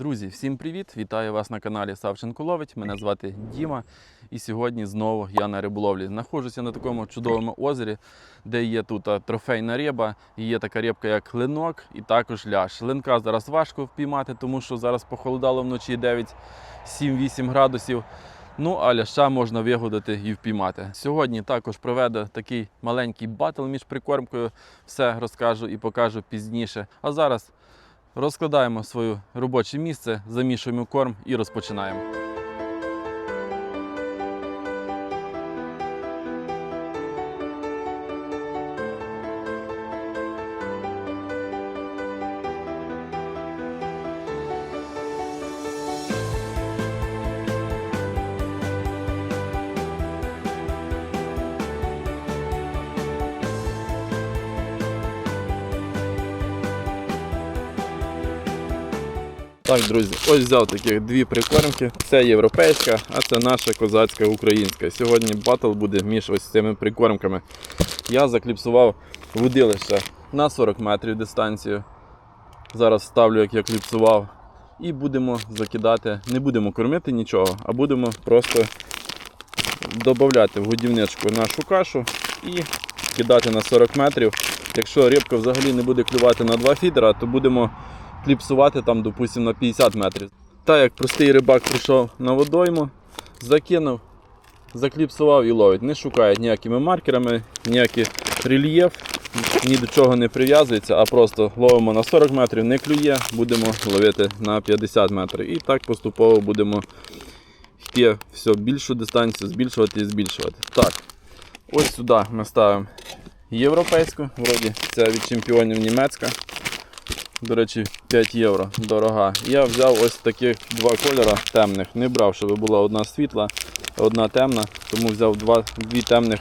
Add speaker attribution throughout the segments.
Speaker 1: Друзі, всім привіт! Вітаю вас на каналі Савченко Ловить. Мене звати Діма. І сьогодні знову я на риболовлі. Знаходжуся на такому чудовому озері, де є тут трофейна риба, є така рибка, як линок, і також ляш. Линка зараз важко впіймати, тому що зараз похолодало вночі 9, 7-8 градусів. Ну, а ляща можна вигодити і впіймати. Сьогодні також проведу такий маленький батл між прикормкою. Все розкажу і покажу пізніше. А зараз Розкладаємо своє робоче місце, замішуємо корм і розпочинаємо. Так, друзі, ось взяв таких дві прикормки. Це європейська, а це наша козацька українська. Сьогодні батл буде між ось цими прикормками. Я закліпсував водилище на 40 метрів дистанцію. Зараз ставлю, як я кліпсував. І будемо закидати, не будемо кормити нічого, а будемо просто додати в годівничку нашу кашу і кидати на 40 метрів. Якщо рибка взагалі не буде клювати на 2 фідера, то будемо кліпсувати там, допустимо, на 50 метрів. Так як простий рибак прийшов на водойму, закинув, закліпсував і ловить. Не шукає ніякими маркерами, ніякий рельєф, ні до чого не прив'язується, а просто ловимо на 40 метрів, не клює, будемо ловити на 50 метрів. І так поступово будемо йти все більшу дистанцію, збільшувати і збільшувати. Так, ось сюди ми ставимо європейську, вроді це від чемпіонів німецька. До речі, 5 євро дорога. Я взяв ось таких два кольори темних. Не брав, щоб була одна світла, одна темна, тому взяв два, дві темних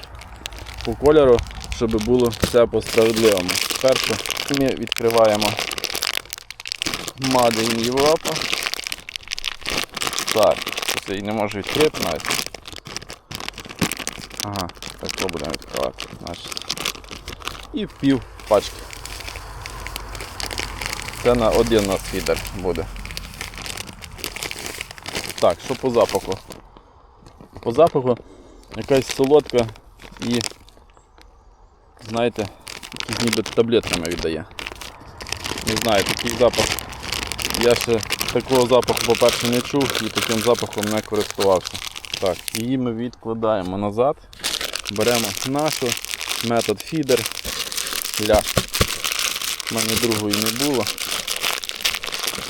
Speaker 1: по кольору, щоб було все по справедливому. Першу ми відкриваємо Made in Europe. Так, я її не можу відкрити навіть. Ага, так то будемо відкривати. І пів пачки. Це на один нас фідер буде. Так, що по запаху? По запаху якась солодка і, знаєте, якісь ніби таблетками віддає. Не знаю, такий запах. Я ще такого запаху, по-перше, не чув і таким запахом не користувався. Так, її ми відкладаємо назад, беремо нашу метод фідер ляш. У мене другої не було.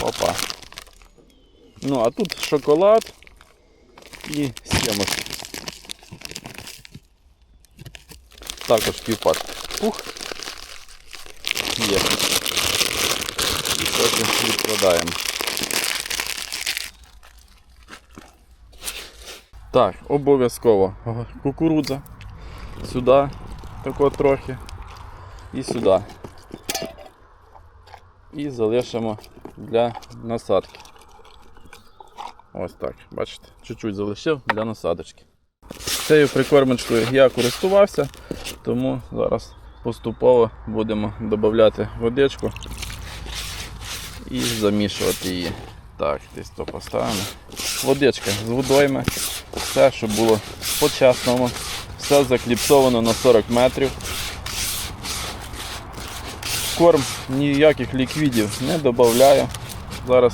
Speaker 1: Опа. Ну, а тут шоколад і сімочки. Також півпак. Пух. Є. І потім відкладаємо. Так, обов'язково кукурудза. Сюди, тако трохи. І сюди і залишимо для насадки. Ось так, бачите, чуть-чуть залишив для насадочки. Цією прикормочкою я користувався, тому зараз поступово будемо додати водичку і замішувати її. Так, десь то поставимо. Водичка з водойми, все, щоб було по-чесному, все закліпсовано на 40 метрів корм ніяких ліквідів не додаю. Зараз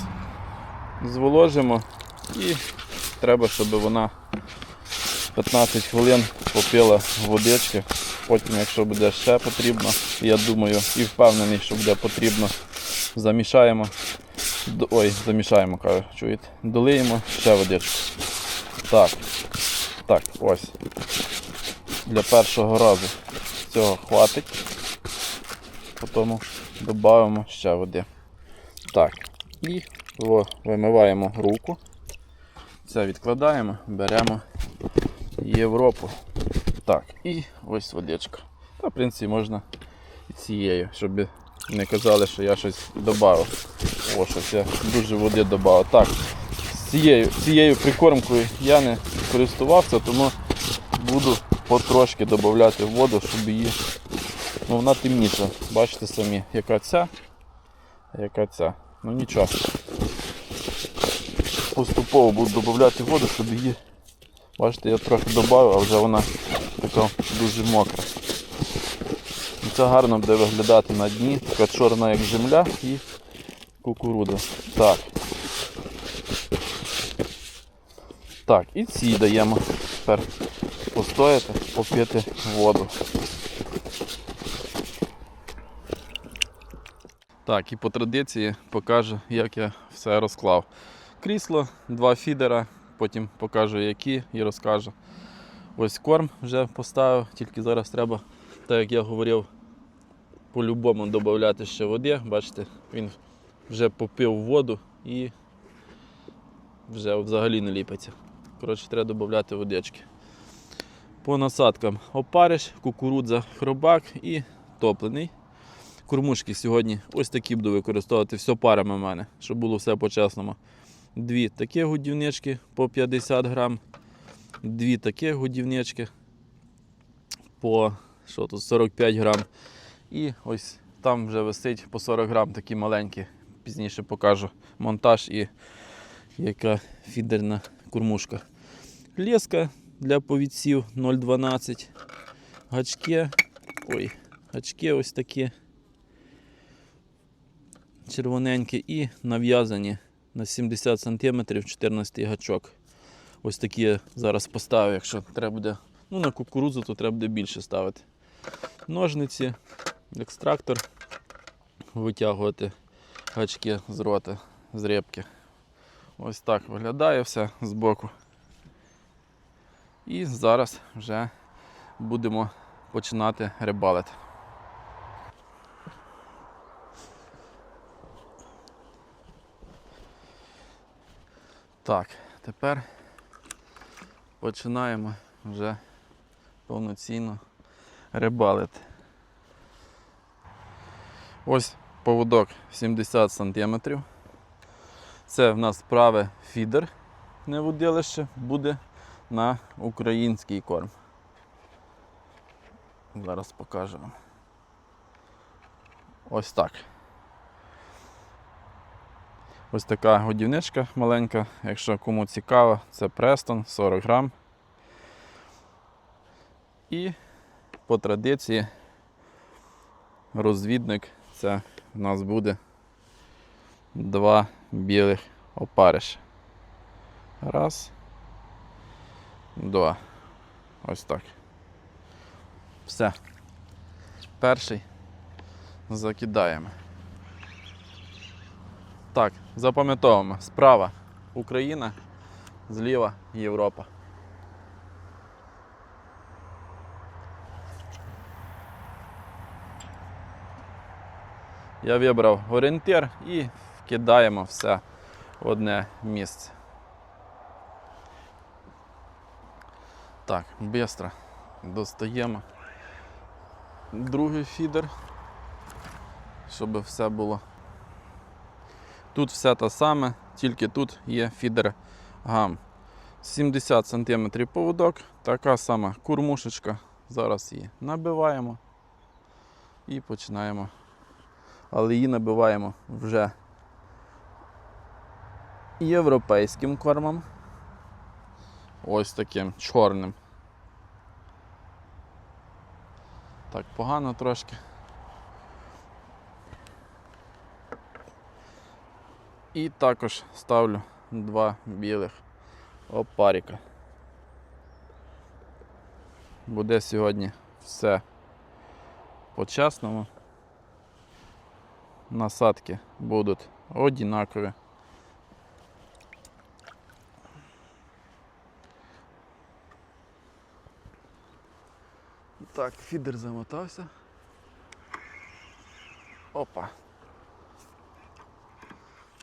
Speaker 1: зволожимо і треба, щоб вона 15 хвилин попила водички. Потім, якщо буде ще потрібно, я думаю і впевнений, що буде потрібно, замішаємо. Ой, замішаємо, кажу, чуєте? Долиємо ще водичку. Так, так, ось. Для першого разу цього хватить потім додаємо ще води. Так, і вимиваємо руку. Це відкладаємо, беремо Європу. Так, і ось водичка. Та, в принципі, можна і цією, щоб не казали, що я щось додав. О, щось я дуже води додав. Так, цією, цією прикормкою я не користувався, тому буду потрошки додати воду, щоб її Ну вона темніша. Бачите самі, яка ця, яка ця. Ну нічого. поступово буду додати воду, щоб її. Бачите, я трохи додав, а вже вона така дуже мокра. І це гарно буде виглядати на дні, така чорна як земля і кукурудза. Так. Так, і ці даємо тепер постояти, попити воду. Так, і по традиції покажу, як я все розклав. Крісло, два фідера, потім покажу які і розкажу. Ось корм вже поставив, тільки зараз треба, так як я говорив, по-любому додати ще води. Бачите, він вже попив воду і вже взагалі не ліпиться. Коротше, треба додати водички. По насадкам опариш, кукурудза, хробак і топлений. Кормушки сьогодні ось такі буду використовувати, все парами в мене, щоб було все по-чесному. Дві такі годівнички по 50 грам, дві такі годівнички по що тут, 45 грам. І ось там вже висить по 40 грам такі маленькі. Пізніше покажу монтаж і яка фідерна кормушка. Леска для повідців 0,12. Гачки. Ой, гачки ось такі червоненькі і нав'язані на 70 см 14 гачок. Ось такі я зараз поставив, якщо треба буде. Ну, на кукурудзу, то треба буде більше ставити. Ножниці, екстрактор, витягувати гачки з рота, з репки. Ось так виглядає все збоку. І зараз вже будемо починати рибалити. Так, тепер починаємо вже повноцінно рибалити. Ось поводок 70 см. Це в нас праве фідер не водилище, буде на український корм. Зараз покажу вам. Ось так. Ось така годівничка маленька, якщо кому цікаво, це Престон 40 грам. І по традиції розвідник це в нас буде два білих опариша. Раз, два. Ось так. Все. Перший закидаємо. Так, запам'ятовуємо. Справа Україна, зліва Європа. Я вибрав орієнтир і вкидаємо все в одне місце. Так, швидко достаємо другий фідер, щоб все було. Тут все те саме, тільки тут є фідер гам. 70 см поводок, така сама курмушечка. Зараз її набиваємо і починаємо. Але її набиваємо вже європейським кормом. Ось таким чорним. Так, погано трошки. І також ставлю два білих опаріка. Буде сьогодні все по-чесному. Насадки будуть однакові. Так, фідер замотався. Опа.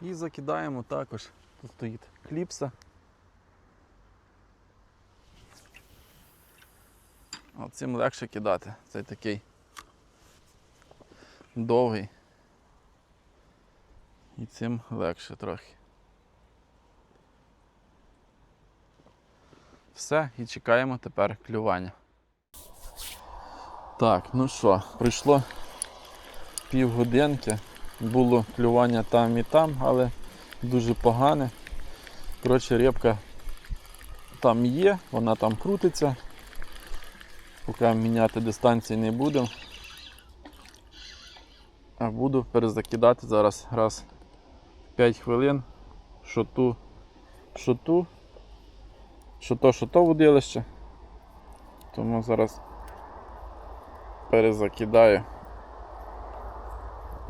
Speaker 1: І закидаємо також. Тут стоїть кліпса. Цим легше кидати. Цей такий довгий. І цим легше трохи. Все, і чекаємо тепер клювання. Так, ну що, пройшло півгодинки. Було клювання там і там, але дуже погане. Коротше, репка там є, вона там крутиться. Поки міняти дистанції не будемо. А буду перезакидати зараз раз 5 хвилин. Що ту, що ту, що то, що то водилище. Тому зараз перезакидаю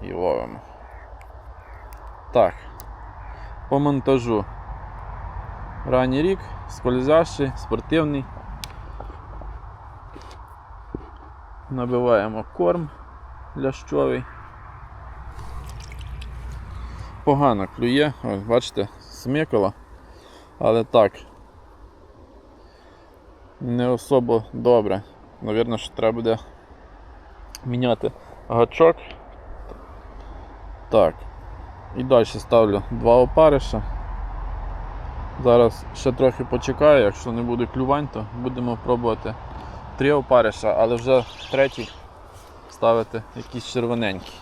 Speaker 1: і ловимо. Так, по монтажу. Ранній рік, скользящий, спортивний. Набиваємо корм лящовий. Погано клює, ось бачите, смикало, але так. Не особо добре. Навірно, що треба буде міняти гачок. Так. І далі ставлю два опариша. Зараз ще трохи почекаю, якщо не буде клювань, то будемо пробувати три опариша, але вже третій ставити якийсь червоненький.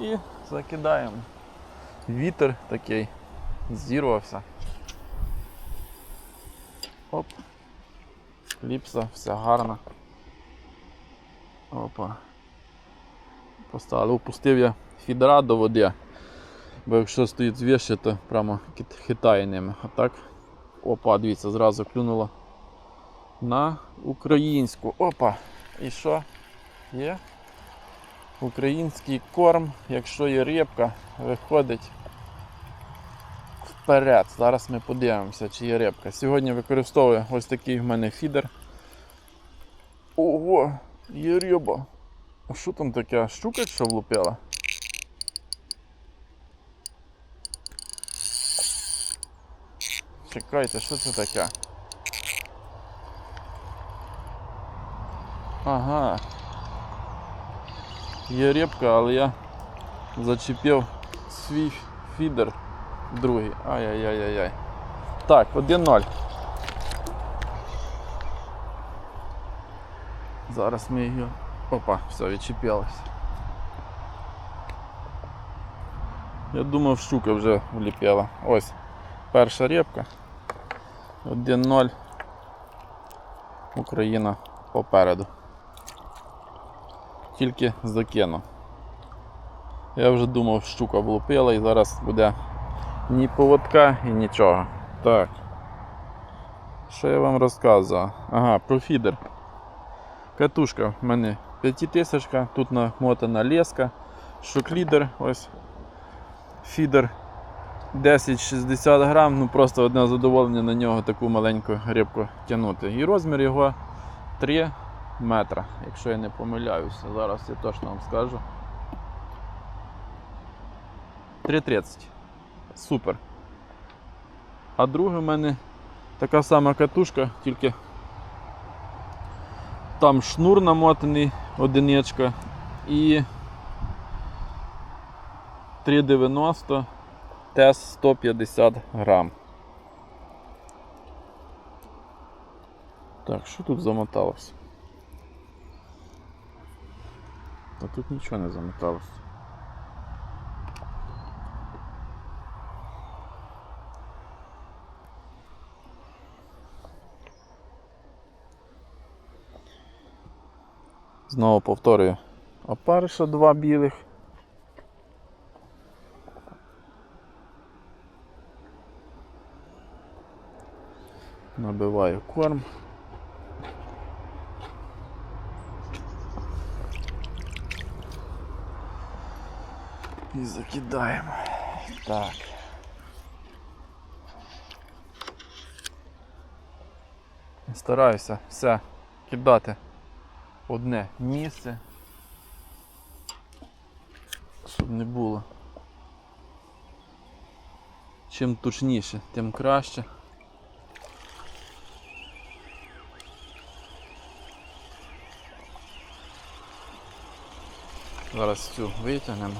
Speaker 1: І закидаємо. Вітер такий зірвався. Оп. Кліпса, вся гарна. Опа. Поставили. Опустив я фідера до води. Бо якщо стоїть звіще, то прямо хитає ними. А так, опа, дивіться, зразу клюнуло на українську. Опа! І що? Є? Український корм, якщо є рибка, виходить вперед. Зараз ми подивимося, чи є рибка. Сьогодні використовую ось такий в мене фідер. Ого, є риба. А що там таке? Щука що влупила? Чекайте, що це таке? Ага. Є рибка, але я зачепив свій фідер другий. Ай-яй-яй-яй. Так, 1-0. Зараз ми його... Опа, все, відчепилось. Я думав, щука вже вліпила. Ось, перша рибка. 1-0. Україна попереду. Тільки закину. Я вже думав, щука влупила і зараз буде ні поводка і нічого. Так. Що я вам розказував? Ага, про фідер. Катушка в мене 5000, тут намотана леска, шоклідер, ось фідер 10-60 грам, ну просто одне задоволення на нього таку маленьку рибку тягнути. І розмір його 3 метра, якщо я не помиляюся. Зараз я точно вам скажу. 3,30. Супер. А друга в мене така сама катушка, тільки там шнур намотаний одиничка і 3,90 тес 150 грам. Так, що тут замоталося? А тут нічого не замоталося. Знову повторюю. Опариша два білих. Набиваю корм. І закидаємо. Так. Стараюся все кидати одне місце, щоб не було. Чим точніше, тим краще. Зараз цю витягнемо.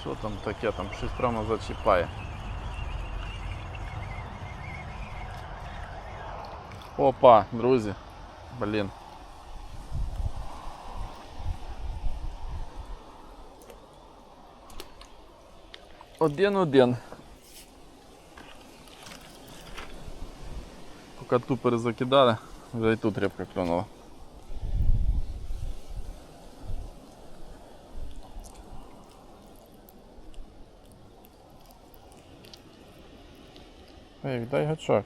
Speaker 1: Що там таке, там щось прямо зачіпає. Опа, друзі, блін. Один-один. Поки перезакидали, вже і тут рибка клюнула. Ей, дай гачок.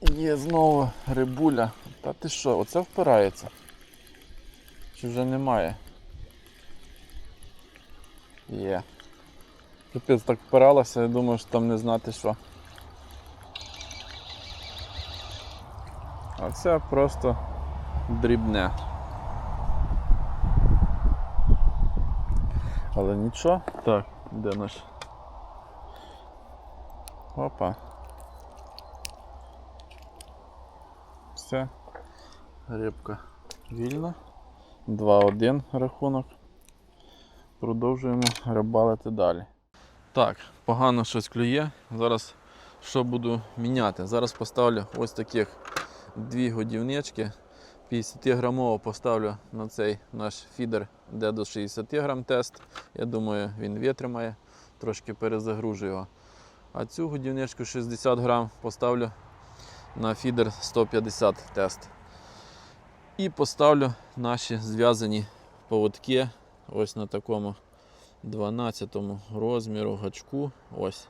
Speaker 1: Є знову рибуля. Та ти що, оце впирається? Чи вже немає? Є. Капець так впиралася, я думаю, що там не знати що. А це просто дрібне. Але нічого. Так, де наш? Опа. Все. Рибка вільна. 2-1 рахунок. Продовжуємо рибалити далі. Так, погано щось клює. Зараз що буду міняти? Зараз поставлю ось таких дві годівнички. 50 грамово поставлю на цей наш фідер, де до 60 грам тест. Я думаю, він витримає, трошки перезагружу його. А цю годівничку 60 грам поставлю на фідер 150 тест. І поставлю наші зв'язані поводки ось на такому 12 розміру гачку. Ось.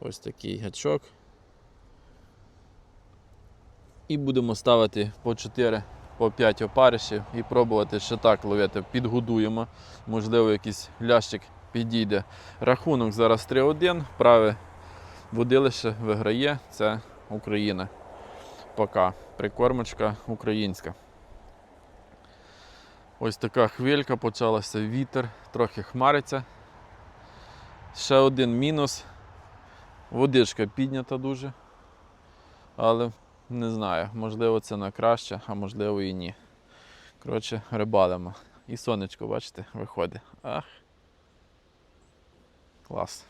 Speaker 1: Ось такий гачок. І будемо ставити по 4 по 5 опаришів і пробувати ще так ловити. Підгодуємо. Можливо, якийсь лящик підійде. Рахунок зараз 3-1. Праве водилище виграє. Це Україна. Пока. Прикормочка українська. Ось така хвилька почалася, вітер, трохи хмариться. Ще один мінус. Водичка піднята дуже. Але не знаю, можливо це на краще, а можливо і ні. Коротше, рибалимо. І сонечко, бачите, виходить. Ах. Клас.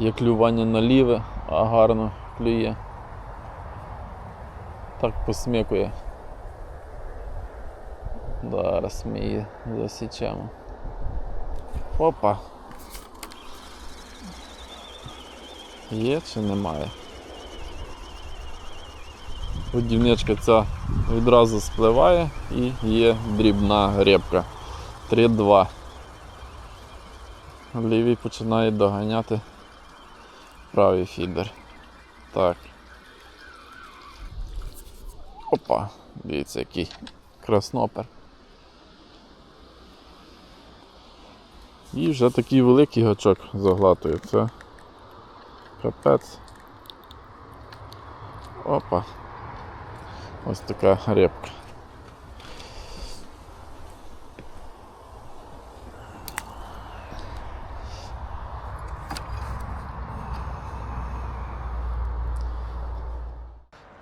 Speaker 1: Є клювання на ліве, а гарно клює. Так посмікує. Зараз ми її засічемо. Опа. Є чи немає? Будівничка ця відразу спливає і є дрібна репка. 3-2. Лівий починає доганяти правий фідер. Так. Опа, дивіться який краснопер. І вже такий великий гачок заглатує. Це капець. Опа. Ось така репка.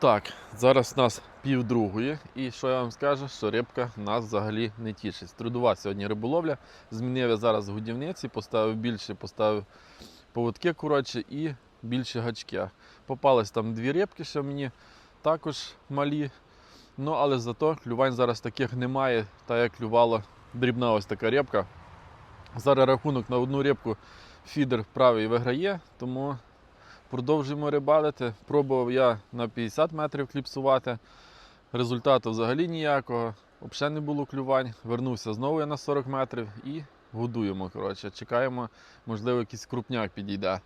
Speaker 1: Так, зараз нас пів другої, і що я вам скажу, що рибка нас взагалі не тішить. Трудова сьогодні риболовля. Змінив я зараз годівниці, поставив більше, поставив поводки коротше і більше гачки. Попались там дві рибки, що мені також малі. Ну, але зато клювань зараз таких немає, так як клювала дрібна ось така рибка. Зараз рахунок на одну рибку фідер правий виграє, тому Продовжуємо рибалити. Пробував я на 50 метрів кліпсувати. Результату взагалі ніякого. Взагалі не було клювань. Вернувся знову я на 40 метрів і годуємо. коротше. Чекаємо, можливо, якийсь крупняк підійде.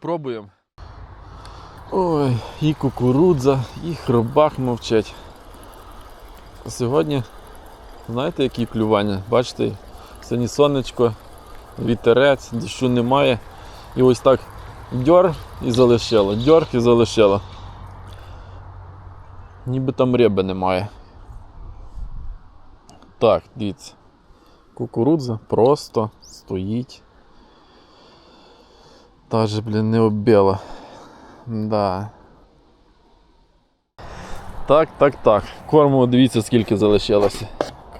Speaker 1: Пробуємо. Ой, і кукурудза, і хробак мовчать. Сьогодні, знаєте, які клювання? Бачите, сьогодні сонечко, вітерець, дощу немає. І ось так Дьор і залишило, дьорг і залишило. Ніби там риби немає. Так, дивіться. Кукурудза просто стоїть. Та же, блін, не оббила. Да. Так, так, так. Корму дивіться скільки залишилося.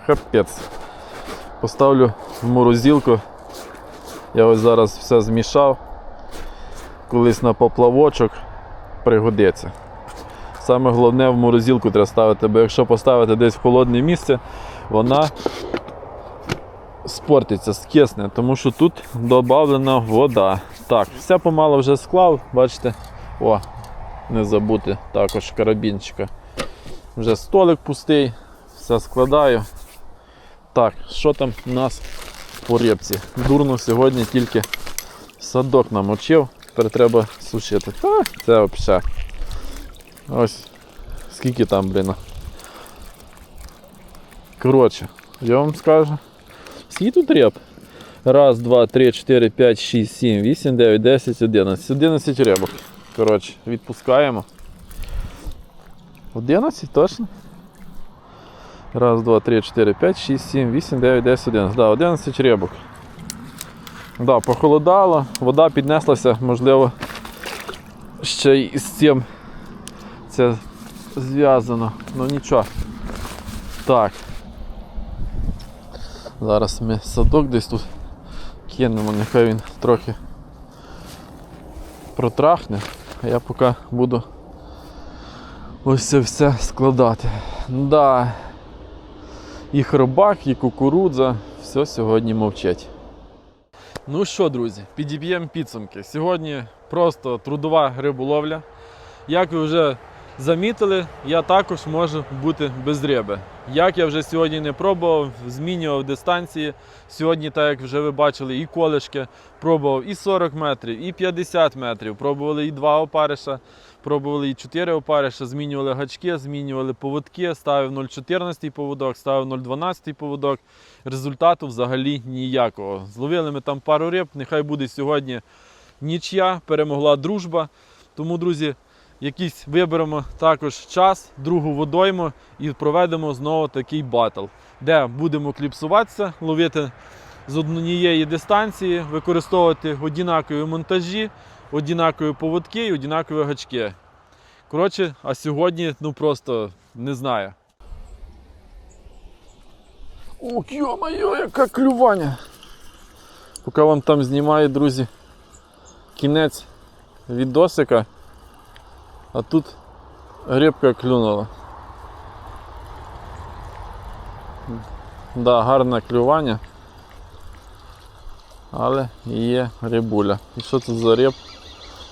Speaker 1: Капець. Поставлю в морозилку. Я ось зараз все змішав. Колись на поплавочок пригодиться. Саме головне в морозилку треба ставити, бо якщо поставити десь в холодне місце, вона спортиться, скисне, тому що тут додана вода. Так, все помало вже склав, бачите. О, не забути також карабінчика. Вже столик пустий, все складаю. Так, що там у нас по рибці? Дурно сьогодні тільки садок намочив, тепер треба сушити. Та, це взагалі. Ось скільки там, блін. Коротше, я вам скажу. Скільки тут риб? Раз, два, три, чотири, п'ять, шість, сім, вісім, дев'ять, десять, одинадцять. Одинадцять рибок. Коротше, відпускаємо. 11 точно? Раз, два, три, чотири, п'ять, шість, сім, вісім, дев'ять, десять, одинадцять. Да, 11 рибок. Да, похолодало, вода піднеслася, можливо, ще й з цим це зв'язано. Ну нічого. Так. Зараз ми садок десь тут кинемо, нехай він трохи протрахне, а я поки буду ось це все складати. Да. І хробак, і кукурудза, все сьогодні мовчать. Ну що, друзі, підіб'ємо підсумки. Сьогодні просто трудова риболовля. Як ви вже замітили, я також можу бути без риби. Як я вже сьогодні не пробував, змінював дистанції. Сьогодні, так як вже ви бачили, і колишки пробував і 40 метрів, і 50 метрів. Пробували і два опариша, пробували і 4 опариша, змінювали гачки, змінювали поводки, ставив 0,14 поводок, ставив 0,12 поводок. Результату взагалі ніякого. Зловили ми там пару риб, нехай буде сьогодні нічия, перемогла дружба. Тому, друзі, якийсь виберемо також час, другу водойму і проведемо знову такий батл, де будемо кліпсуватися, ловити з однієї дистанції, використовувати однакові монтажі, однакові поводки і однакові гачки. Коротше, а сьогодні ну просто не знаю. Ох, йо-моє, яке клювання! Поки вам там знімаю, друзі, кінець відосика. А тут рибка клюнула. Да, гарне клювання. Але є рибуля. І що тут за риб?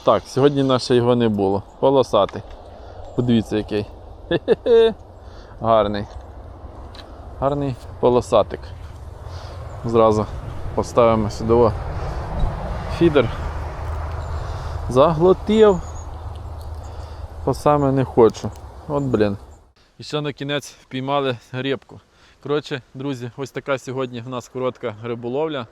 Speaker 1: Так, сьогодні наше його не було. Полосатий. Подивіться який. Хе-хе-хе. Гарний. Гарний полосатик. Зразу поставимо сюди фідер. Заглотив. По саме не хочу. От блін. І ще на кінець впіймали рибку. Коротше, друзі, ось така сьогодні в нас коротка риболовля.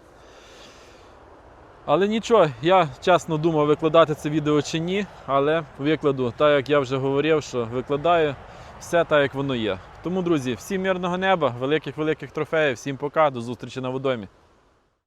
Speaker 1: Але нічого, я чесно думав, викладати це відео чи ні, але викладу, так як я вже говорив, що викладаю все так, як воно є. Тому, друзі, всім мирного неба, великих-великих трофеїв, всім пока, до зустрічі на водомі.